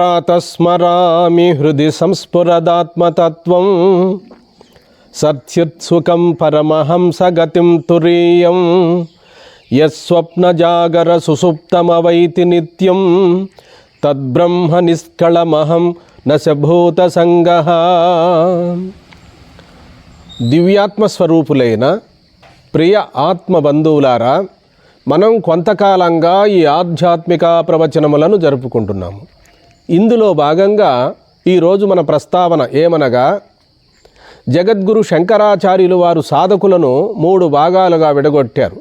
ప్రాతస్మరామి హృది సంస్ఫురదాత్మతత్వం సత్యుత్సుకం పరమహంసగతిం తురీయం యస్వప్నజాగర సుసుప్తమవైతి నిత్యం తద్బ్రహ్మ నిష్కళమహం నశభూత సంగ దివ్యాత్మ స్వరూపులైన ప్రియ ఆత్మ బంధువులారా మనం కొంతకాలంగా ఈ ఆధ్యాత్మిక ప్రవచనములను జరుపుకుంటున్నాము. ఇందులో భాగంగా ఈరోజు మన ప్రస్తావన ఏమనగా జగద్గురు శంకరాచార్యులు వారు సాధకులను మూడు భాగాలుగా విడగొట్టారు.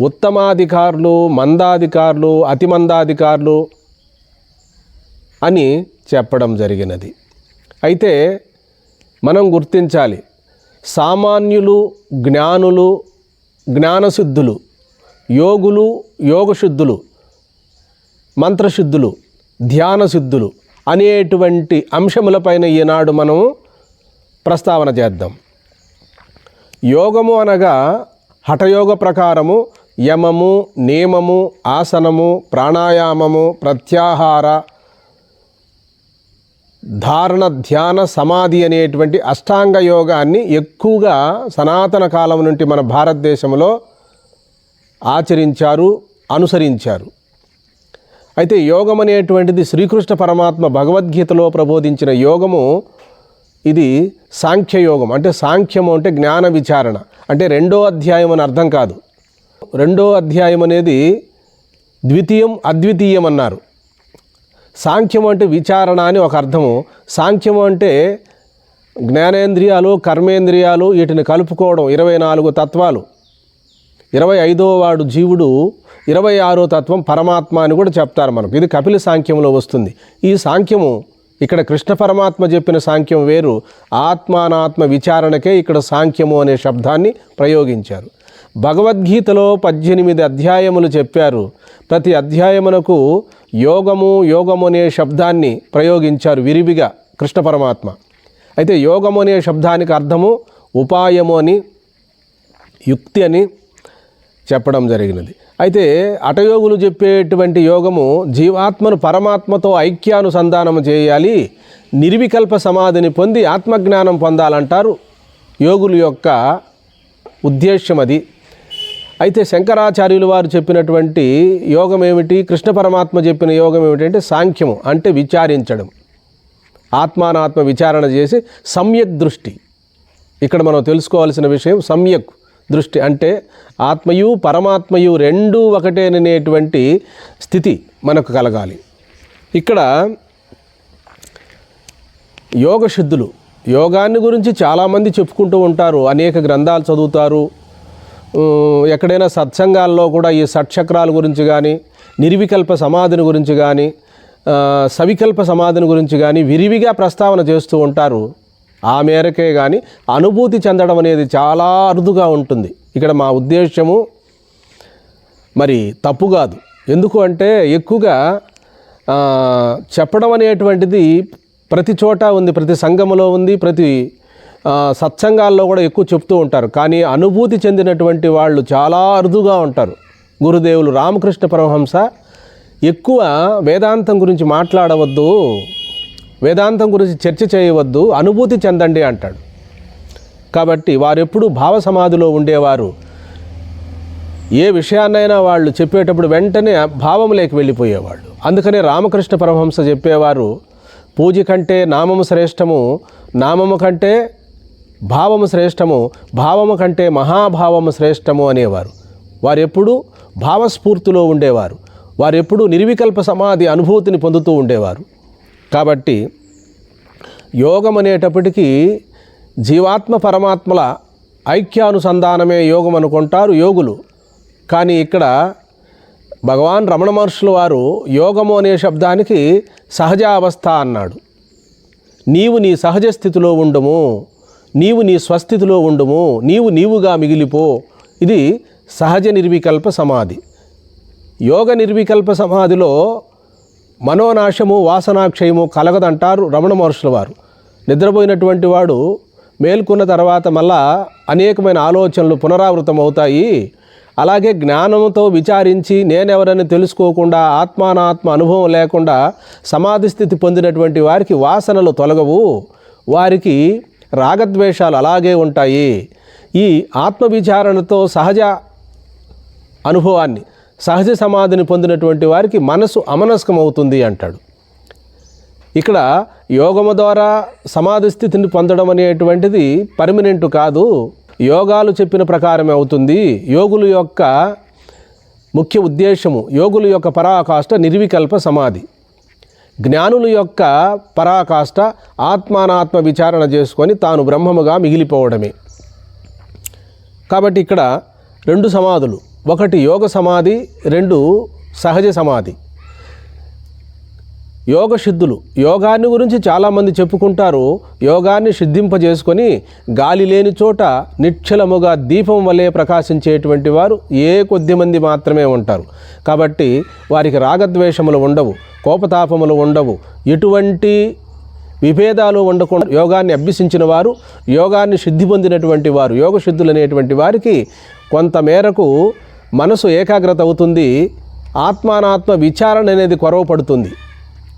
ఉత్తమాధికారులు మందాధికారులు అతిమందాధికారులు అని చెప్పడం జరిగినది. అయితే మనం గుర్తించాలి సామాన్యులు జ్ఞానులు జ్ఞానసిద్ధులు యోగులు యోగశుద్ధులు మంత్రశుద్ధులు ధ్యాన ధ్యానసిద్ధులు అనేటువంటి అంశములపైన ఈనాడు మనము ప్రస్తావన చేద్దాం. యోగము అనగా హఠయోగ ప్రకారము యమము నియమము ఆసనము ప్రాణాయామము ప్రత్యాహార ధారణ ధ్యాన సమాధి అనేటువంటి అష్టాంగ యోగాన్ని ఎక్కువగా సనాతన కాలం నుండి మన భారతదేశంలో ఆచరించారు అనుసరించారు. అయితే యోగం అనేటువంటిది శ్రీకృష్ణ పరమాత్మ భగవద్గీతలో ప్రబోధించిన యోగము ఇది సాంఖ్యయోగం అంటే సాంఖ్యము అంటే జ్ఞాన విచారణ. అంటే రెండో అధ్యాయం అని అర్థం కాదు. రెండో అధ్యాయం అనేది ద్వితీయం అద్వితీయం అన్నారు. సాంఖ్యం అంటే విచారణ అని ఒక అర్థము. సాంఖ్యము అంటే జ్ఞానేంద్రియాలు కర్మేంద్రియాలు వీటిని కలుపుకోవడం ఇరవై నాలుగు తత్వాలు. ఇరవై ఐదో వాడు జీవుడు ఇరవై ఆరో తత్వం పరమాత్మ అని కూడా చెప్తారు మనకు. ఇది కపిల సాంఖ్యంలో వస్తుంది. ఈ సాంఖ్యము ఇక్కడ కృష్ణ పరమాత్మ చెప్పిన సాంఖ్యం వేరు. ఆత్మానాత్మ విచారణకే ఇక్కడ సాంఖ్యము అనే శబ్దాన్ని ప్రయోగించారు. భగవద్గీతలో పద్దెనిమిది అధ్యాయములు చెప్పారు. ప్రతి అధ్యాయమునకు యోగము యోగము అనే శబ్దాన్ని ప్రయోగించారు విరివిగా కృష్ణ పరమాత్మ. అయితే యోగము అనే శబ్దానికి అర్థము ఉపాయము అని యుక్తి అని చెప్పడం జరిగినది. అయితే అటయోగులు చెప్పేటువంటి యోగము జీవాత్మను పరమాత్మతో ఐక్యానుసంధానం చేయాలి నిర్వికల్ప సమాధిని పొంది ఆత్మజ్ఞానం పొందాలంటారు యోగుల యొక్క ఉద్దేశ్యం అది. అయితే శంకరాచార్యులు వారు చెప్పినటువంటి యోగం ఏమిటి కృష్ణ పరమాత్మ చెప్పిన యోగం ఏమిటంటే సాంఖ్యము అంటే విచారించడం. ఆత్మానాత్మ విచారణ చేసి సమ్యక్ దృష్టి. ఇక్కడ మనం తెలుసుకోవాల్సిన విషయం సమ్యక్. దృష్టి అంటే ఆత్మయు పరమాత్మయు రెండూ ఒకటేననేటువంటి స్థితి మనకు కలగాలి. ఇక్కడ యోగశుద్ధులు యోగాన్ని గురించి చాలామంది చెప్పుకుంటూ ఉంటారు అనేక గ్రంథాలు చదువుతారు. ఎక్కడైనా సత్సంగాల్లో కూడా ఈ షట్చక్రాల గురించి కానీ నిర్వికల్ప సమాధిని గురించి కానీ సవికల్ప సమాధిని గురించి కానీ విరివిగా ప్రస్తావన చేస్తూ ఉంటారు. ఆ మేరకే కానీ అనుభూతి చెందడం అనేది చాలా అరుదుగా ఉంటుంది. ఇక్కడ మా ఉద్దేశము మరి తప్పు కాదు. ఎందుకు అంటే ఎక్కువగా చెప్పడం అనేటువంటిది ప్రతి చోట ఉంది ప్రతి సంఘములో ఉంది ప్రతి సత్సంగాల్లో కూడా ఎక్కువ చెప్తూ ఉంటారు. కానీ అనుభూతి చెందినటువంటి వాళ్ళు చాలా అరుదుగా ఉంటారు. గురుదేవులు రామకృష్ణ పరమహంస ఎక్కువ వేదాంతం గురించి మాట్లాడవద్దు. వేదాంతం గురించి చర్చ చేయవద్దు అనుభూతి చెందండి అంటాడు. కాబట్టి వారెప్పుడు భావ సమాధిలో ఉండేవారు. ఏ విషయాన్నైనా వాళ్ళు చెప్పేటప్పుడు వెంటనే భావంలోకి వెళ్ళిపోయేవాళ్ళు. అందుకనే రామకృష్ణ పరమహంస చెప్పేవారు పూజ కంటే నామము శ్రేష్టము నామము కంటే భావము శ్రేష్టము భావము కంటే మహాభావము శ్రేష్టము అనేవారు. వారెప్పుడు భావస్ఫూర్తిలో ఉండేవారు. వారెప్పుడు నిర్వికల్ప సమాధి అనుభూతిని పొందుతూ ఉండేవారు. కాబట్టి యోగం అనేటప్పటికీ జీవాత్మ పరమాత్మల ఐక్యానుసంధానమే యోగం అనుకుంటారు యోగులు. కానీ ఇక్కడ భగవాన్ రమణ మహర్షుల వారు యోగము అనే శబ్దానికి సహజావస్థ అన్నాడు. నీవు నీ సహజ స్థితిలో ఉండుము నీవు నీ స్వస్థితిలో ఉండుము నీవు నీవుగా మిగిలిపో. ఇది సహజ నిర్వికల్ప సమాధి. యోగ నిర్వికల్ప సమాధిలో మనోనాశము వాసనాక్షయము కలగదంటారు రమణ మహర్షుల వారు. నిద్రపోయినటువంటి వాడు మేల్కొన్న తర్వాత మళ్ళా అనేకమైన ఆలోచనలు పునరావృతం అవుతాయి అలాగే జ్ఞానంతో విచారించి నేనెవరని తెలుసుకోకుండా ఆత్మానాత్మ అనుభవం లేకుండా సమాధి స్థితి పొందినటువంటి వారికి వాసనలు తొలగవు. వారికి రాగద్వేషాలు అలాగే ఉంటాయి. ఈ ఆత్మ విచారణతో సహజ అనుభవాన్ని సహజ సమాధిని పొందినటువంటి వారికి మనసు అమనస్కమవుతుంది అంటాడు. ఇక్కడ యోగము ద్వారా సమాధి స్థితిని పొందడం అనేటువంటిది పర్మనెంట్ కాదు. యోగాలు చెప్పిన ప్రకారమే అవుతుంది. యోగుల యొక్క ముఖ్య ఉద్దేశము యోగుల యొక్క పరాకాష్ట నిర్వికల్ప సమాధి. జ్ఞానుల యొక్క పరాకాష్ట ఆత్మానాత్మ విచారణ చేసుకొని తాను బ్రహ్మముగా మిగిలిపోవడమే. కాబట్టి ఇక్కడ రెండు సమాధులు. ఒకటి యోగ సమాధి రెండు సహజ సమాధి. యోగ సిద్ధులు యోగాన్ని గురించి చాలామంది చెప్పుకుంటారు. యోగాన్ని సిద్ధింపజేసుకొని గాలి లేని చోట నిశ్చలముగా దీపం వలె ప్రకాశించేటువంటి వారు ఏ కొద్ది మంది మాత్రమే ఉంటారు. కాబట్టి వారికి రాగద్వేషములు ఉండవు కోపతాపములు ఉండవు. ఎటువంటి విభేదాలు ఉండకుండా యోగాన్ని అభ్యసించిన వారు యోగాన్ని సిద్ధి పొందినటువంటి వారు యోగ సిద్ధులు అనేటువంటి వారికి కొంత మేరకు మనసు ఏకాగ్రత అవుతుంది ఆత్మానాత్మ విచారణ అనేది కొరవ పడుతుంది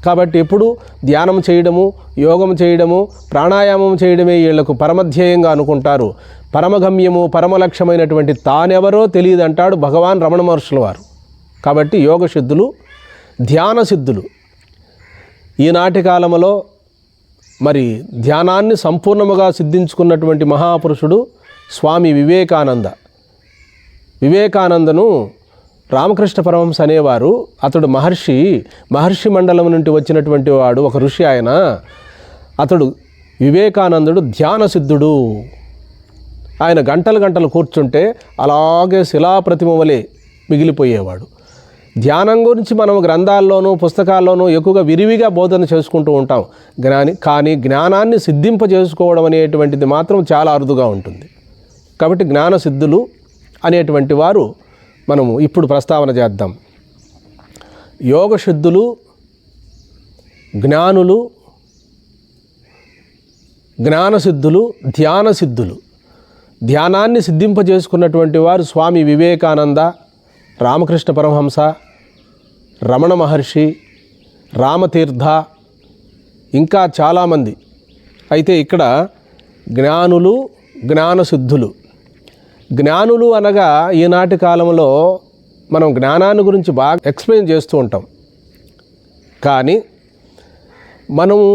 కాబట్టి ఎప్పుడు ధ్యానం చేయడము యోగం చేయడము ప్రాణాయామం చేయడమే వీళ్ళకు పరమధ్యేయంగా అనుకుంటారు. పరమగమ్యము పరమలక్ష్యమైనటువంటి తానెవరో తెలియదంటాడు భగవాన్ రమణ మహర్షుల వారు. కాబట్టి యోగ సిద్ధులు ధ్యాన సిద్ధులు. ఈనాటి కాలంలో మరి ధ్యానాన్ని సంపూర్ణముగా సిద్ధించుకున్నటువంటి మహాపురుషుడు స్వామి వివేకానంద. వివేకానందను రామకృష్ణ పరమహంస అనేవారు. అతడు మహర్షి మహర్షి మండలం నుండి వచ్చినటువంటి వాడు ఒక ఋషి ఆయన. అతడు వివేకానందుడు ధ్యానసిద్ధుడు ఆయన గంటలు గంటలు కూర్చుంటే అలాగే శిలాప్రతిమ వలె మిగిలిపోయేవాడు. ధ్యానం గురించి మనం గ్రంథాల్లోనూ పుస్తకాల్లోనూ ఎక్కువగా విరివిగా బోధన చేసుకుంటూ ఉంటాం. జ్ఞాని కానీ జ్ఞానాన్ని సిద్ధింపజేసుకోవడం అనేటువంటిది మాత్రం చాలా అరుదుగా ఉంటుంది. కాబట్టి జ్ఞానసిద్ధులు అనేటువంటి వారు మనము ఇప్పుడు ప్రస్తావన చేద్దాం. యోగశుద్ధులు జ్ఞానులు జ్ఞానసిద్ధులు ధ్యానసిద్ధులు. ధ్యానాన్ని సిద్ధింపజేసుకున్నటువంటి వారు స్వామి వివేకానంద రామకృష్ణ పరమహంస రమణ మహర్షి రామతీర్థ ఇంకా చాలామంది. అయితే ఇక్కడ జ్ఞానులు జ్ఞానసిద్ధులు. జ్ఞానులు అనగా ఈనాటి కాలంలో మనం జ్ఞానాన్ని గురించి బాగా ఎక్స్ప్లెయిన్ చేస్తూ ఉంటాం. కానీ మనము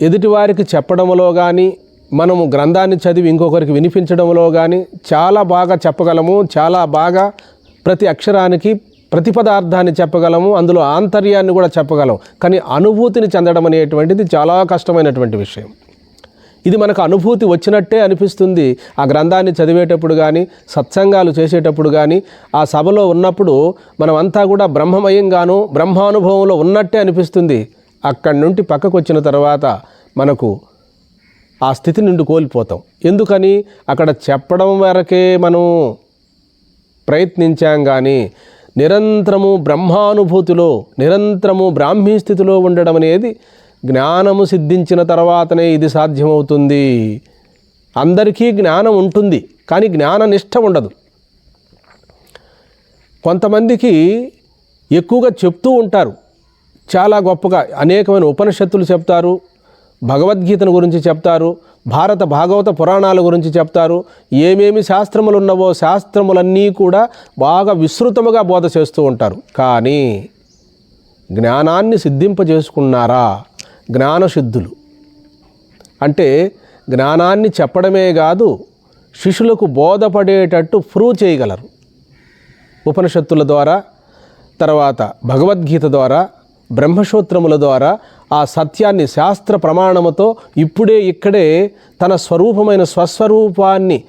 ఎదుటివారికి చెప్పడంలో కానీ మనము గ్రంథాన్ని చదివి ఇంకొకరికి వినిపించడంలో కానీ చాలా బాగా చెప్పగలము చాలా బాగా ప్రతి అక్షరానికి ప్రతి పదార్థాన్ని చెప్పగలము అందులో ఆంతర్యాన్ని కూడా చెప్పగలం. కానీ అనుభూతిని చెందడం అనేటువంటిది చాలా కష్టమైనటువంటి విషయం. ఇది మనకు అనుభూతి వచ్చినట్టే అనిపిస్తుంది. ఆ గ్రంథాన్ని చదివేటప్పుడు కానీ సత్సంగాలు చేసేటప్పుడు కానీ ఆ సభలో ఉన్నప్పుడు మనమంతా కూడా బ్రహ్మమయంగాను బ్రహ్మానుభవంలో ఉన్నట్టే అనిపిస్తుంది. అక్కడి నుండి పక్కకు వచ్చిన తర్వాత మనకు ఆ స్థితి నుండి కోల్పోతాం. ఎందుకని? అక్కడ చెప్పడం వరకే మనం ప్రయత్నించాం కానీ నిరంతరము బ్రహ్మానుభూతిలో నిరంతరము బ్రాహ్మీ స్థితిలో ఉండడం అనేది జ్ఞానము సిద్ధించిన తర్వాతనే ఇది సాధ్యమవుతుంది. అందరికీ జ్ఞానం ఉంటుంది కానీ జ్ఞాన నిష్ట ఉండదు. కొంతమందికి ఎక్కువగా చెప్తూ ఉంటారు చాలా గొప్పగా అనేకమైన ఉపనిషత్తులు చెప్తారు భగవద్గీతను గురించి చెప్తారు భారత భాగవత పురాణాల గురించి చెప్తారు ఏమేమి శాస్త్రములు ఉన్నవో శాస్త్రములన్నీ కూడా బాగా విస్తృతముగా బోధ చేస్తూ ఉంటారు. కానీ జ్ఞానాన్ని సిద్ధింపజేసుకున్నారా? జ్ఞానశుద్ధులు. అంటే జ్ఞానాన్ని చెప్పడమే కాదు శిష్యులకు బోధపడేటట్టు ప్రూవ్ చేయగలరు. ఉపనిషత్తుల ద్వారా తర్వాత భగవద్గీత ద్వారా బ్రహ్మసూత్రముల ద్వారా ఆ సత్యాన్ని శాస్త్ర ప్రమాణముతో ఇప్పుడే ఇక్కడే తన స్వరూపమైన స్వస్వరూపాన్ని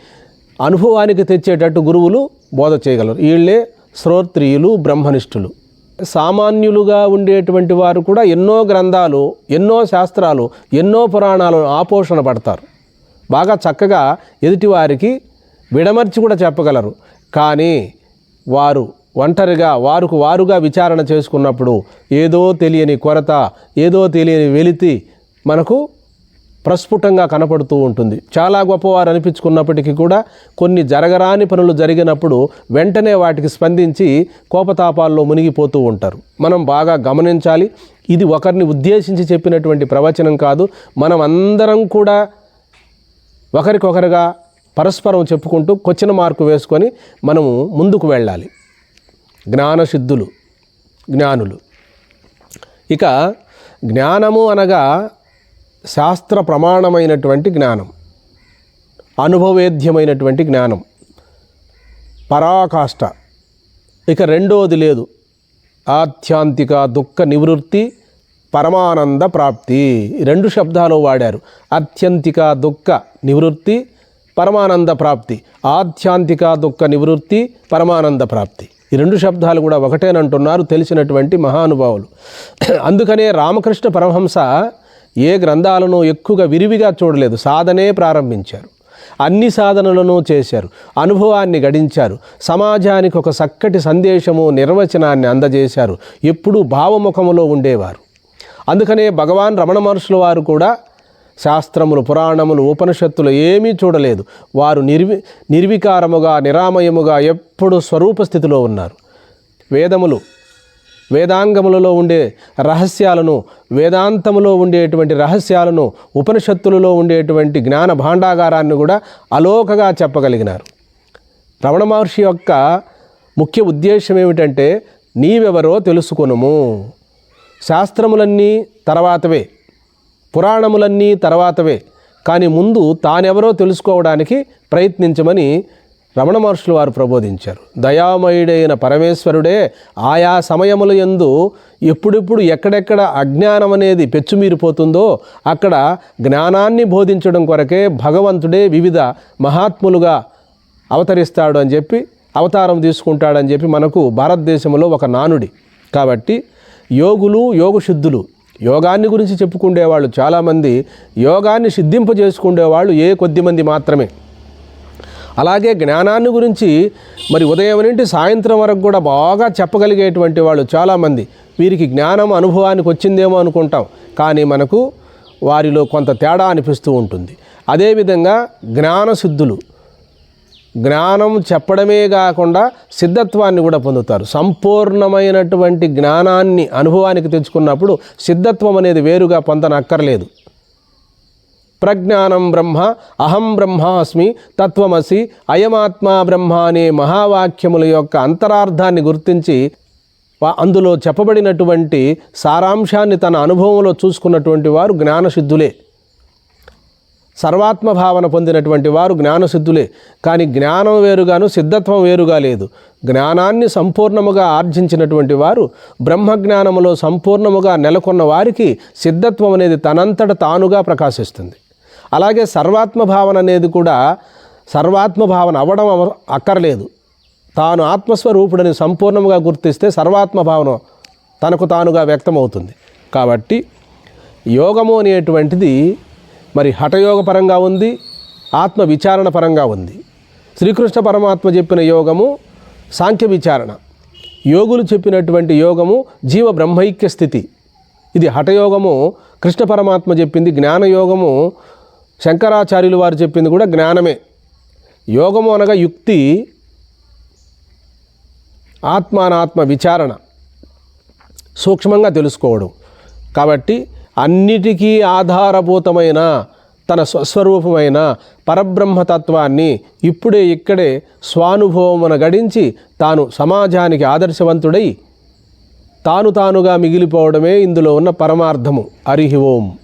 అనుభవానికి తెచ్చేటట్టు గురువులు బోధ చేయగలరు. వీళ్ళే శ్రోత్రియులు బ్రహ్మనిష్ఠులు. సామాన్యులుగా ఉండేటువంటి వారు కూడా ఎన్నో గ్రంథాలు ఎన్నో శాస్త్రాలు ఎన్నో పురాణాలను ఆపోషణ పడతారు. బాగా చక్కగా ఎదుటివారికి విడమర్చి కూడా చెప్పగలరు. కానీ వారు ఒంటరిగా వారుకు వారుగా విచారణ చేసుకున్నప్పుడు ఏదో తెలియని కొరత ఏదో తెలియని వెలితి మనకు ప్రస్ఫుటంగా కనపడుతూ ఉంటుంది. చాలా గొప్పవారు అనిపించుకున్నప్పటికీ కూడా కొన్ని జరగరాని పనులు జరిగినప్పుడు వెంటనే వాటికి స్పందించి కోపతాపాల్లో మునిగిపోతూ ఉంటారు. మనం బాగా గమనించాలి. ఇది ఒకరిని ఉద్దేశించి చెప్పినటువంటి ప్రవచనం కాదు. మనం అందరం కూడా ఒకరికొకరుగా పరస్పరం చెప్పుకుంటూ కొచ్చిన మార్కు వేసుకొని మనము ముందుకు వెళ్ళాలి. జ్ఞానసిద్ధులు జ్ఞానులు. ఇక జ్ఞానము అనగా శాస్త్ర ప్రమాణమైనటువంటి జ్ఞానం అనుభవేద్యమైనటువంటి జ్ఞానం పరాకాష్ట. ఇక రెండోది లేదు. ఆధ్యాంతిక దుఃఖ నివృత్తి పరమానంద ప్రాప్తి. ఈ రెండు శబ్దాలు వాడారు. ఆత్యంతిక దుఃఖ నివృత్తి పరమానంద ప్రాప్తి. ఆధ్యాంతిక దుఃఖ నివృత్తి పరమానంద ప్రాప్తి. ఈ రెండు శబ్దాలు కూడా ఒకటేనంటున్నారు తెలిసినటువంటి మహానుభావులు. అందుకనే రామకృష్ణ పరమహంస ఏ గ్రంథాలను ఎక్కువగా విరివిగా చూడలేదు. సాధనే ప్రారంభించారు. అన్ని సాధనలను చేశారు. అనుభవాన్ని గడించారు. సమాజానికి ఒక చక్కటి సందేశము నిర్వచనాన్ని అందజేశారు. ఎప్పుడూ భావముఖములో ఉండేవారు. అందుకనే భగవాన్ రమణ మహర్షుల వారు కూడా శాస్త్రములు పురాణములు ఉపనిషత్తులు ఏమీ చూడలేదు. వారు నిర్వి నిర్వికారముగా నిరామయముగా ఎప్పుడు స్వరూప స్థితిలో ఉన్నారు. వేదములు వేదాంగములలో ఉండే రహస్యాలను వేదాంతములో ఉండేటువంటి రహస్యాలను ఉపనిషత్తులలో ఉండేటువంటి జ్ఞాన భాండాగారాన్ని కూడా అలోకగా చెప్పగలిగినారు. రమణ మహర్షి యొక్క ముఖ్య ఉద్దేశం ఏమిటంటే నీవెవరో తెలుసుకొనుము. శాస్త్రములన్నీ తర్వాతవే పురాణములన్నీ తర్వాతవే కానీ ముందు తానెవరో తెలుసుకోవడానికి ప్రయత్నించమని రమణ మహర్షులు వారు ప్రబోధించారు. దయామయుడైన పరమేశ్వరుడే ఆయా సమయముల యందు ఎప్పుడెప్పుడు ఎక్కడెక్కడ అజ్ఞానం అనేది పెచ్చుమీరిపోతుందో అక్కడ జ్ఞానాన్ని బోధించడం కొరకే భగవంతుడే వివిధ మహాత్ములుగా అవతరిస్తాడు అని చెప్పి అవతారం తీసుకుంటాడని చెప్పి మనకు భారతదేశంలో ఒక నానుడి. కాబట్టి యోగులు యోగశుద్ధులు యోగాన్ని గురించి చెప్పుకునేవాళ్ళు చాలామంది యోగాన్ని సిద్ధింపజేసుకునేవాళ్ళు ఏ కొద్ది మంది మాత్రమే. అలాగే జ్ఞానాన్ని గురించి మరి ఉదయం నుండి సాయంత్రం వరకు కూడా బాగా చెప్పగలిగేటువంటి వాళ్ళు చాలామంది. వీరికి జ్ఞానం అనుభవానికి వచ్చిందేమో అనుకుంటాం. కానీ మనకు వారిలో కొంత తేడా అనిపిస్తూ ఉంటుంది. అదేవిధంగా జ్ఞానశుద్ధులు జ్ఞానం చెప్పడమే కాకుండా సిద్ధత్వాన్ని కూడా పొందుతారు. సంపూర్ణమైనటువంటి జ్ఞానాన్ని అనుభవానికి తెచ్చుకున్నప్పుడు సిద్ధత్వం అనేది వేరుగా పొందనక్కర్లేదు. ప్రజ్ఞానం బ్రహ్మ అహం బ్రహ్మాస్మి తత్వమసి అయమాత్మా బ్రహ్మ అనే మహావాక్యముల యొక్క అంతరార్థాన్ని గుర్తించి అందులో చెప్పబడినటువంటి సారాంశాన్ని తన అనుభవంలో చూసుకున్నటువంటి వారు జ్ఞానసిద్ధులే. సర్వాత్మ భావన పొందినటువంటి వారు జ్ఞానసిద్ధులే. కానీ జ్ఞానం వేరుగాను సిద్ధత్వం వేరుగా లేదు. జ్ఞానాన్ని సంపూర్ణముగా ఆర్జించినటువంటి వారు బ్రహ్మజ్ఞానములో సంపూర్ణముగా నెలకొన్న వారికి సిద్ధత్వం అనేది తనంతట తానుగా ప్రకాశిస్తుంది. అలాగే సర్వాత్మ భావన అనేది కూడా సర్వాత్మ భావన అవ్వడం అక్కర్లేదు. తాను ఆత్మస్వరూపుడని సంపూర్ణముగా గుర్తిస్తే సర్వాత్మ భావన తనకు తానుగా వ్యక్తమవుతుంది. కాబట్టి యోగము అనేటువంటిది మరి హఠయోగ పరంగా ఉంది ఆత్మ విచారణ పరంగా ఉంది. శ్రీకృష్ణ పరమాత్మ చెప్పిన యోగము సాంఖ్య విచారణ. యోగులు చెప్పినటువంటి యోగము జీవ బ్రహ్మైక్య స్థితి. ఇది హఠయోగము కృష్ణ పరమాత్మ చెప్పింది జ్ఞానయోగము శంకరాచార్యులు వారు చెప్పింది కూడా జ్ఞానమే. యోగము అనగా యుక్తి ఆత్మానాత్మ విచారణ సూక్ష్మంగా తెలుసుకోవడం. కాబట్టి అన్నిటికీ ఆధారభూతమైన తన స్వస్వరూపమైన పరబ్రహ్మతత్వాన్ని ఇప్పుడే ఇక్కడే స్వానుభవమున గడించి తాను సమాజానికి ఆదర్శవంతుడై తాను తానుగా మిగిలిపోవడమే ఇందులో ఉన్న పరమార్థము. హరి ఓం.